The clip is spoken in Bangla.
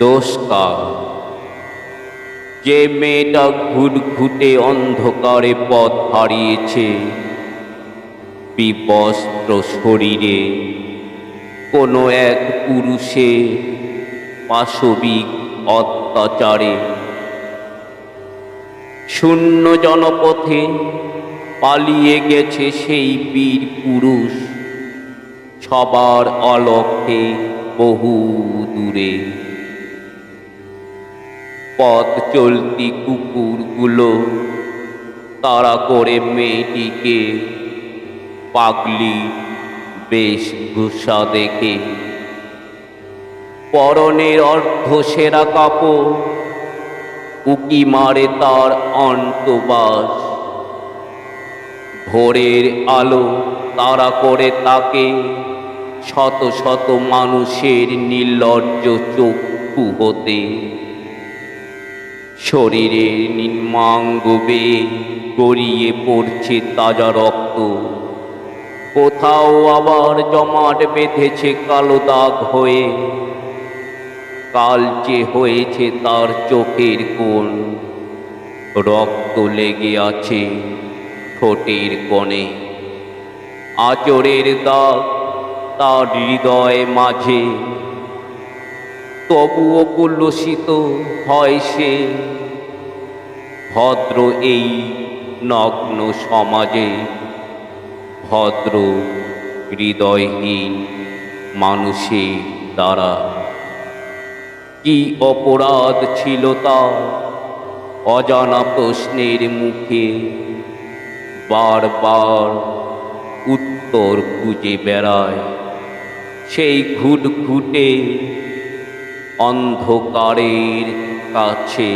দোষ যে মেয়েটা ঘুটঘুটে অন্ধকারে পথ হারিয়েছে, বিবস্ত্র শরীরে কোনো এক পুরুষে পাশবিক অত্যাচারে। শূন্য জনপথে পালিয়ে গেছে সেই বীর পুরুষ, সবার অলক্ষে বহু দূরে। পথ চলতি কুকুরগুলো তাড়া করে মেয়েটিকে পাগলি বেশভূষা দেখে। পরনের অর্ধ সেরা কাপড় উকি মারে তার অন্তবাস। ভোরের আলো তাড়া করে তাকে শত শত মানুষের নির্লজ্জ চক্ষু হতে। শরীরের নির্মাঙ্গ বেয়ে গড়িয়ে পড়ছে তাজা রক্ত। কোথাও আবার জমাট বেঁধেছে কালো দাগ হয়ে। কালচে হয়েছে তার চোখের কোণ। রক্ত লেগে আছে ঠোঁটের কোণে। আচরের দাগ তার হৃদয় মাঝে তবুও উল্লসিত হয় সে। ভদ্র এই নগ্ন সমাজে, ভদ্র হৃদয়হীন মানুষের দ্বারা। কি অপরাধ ছিল তার অজানা প্রশ্নের মুখে বারবার উত্তর খুঁজে বেড়ায়। সেই ঘুটঘুটে অন্ধকারের কাছে।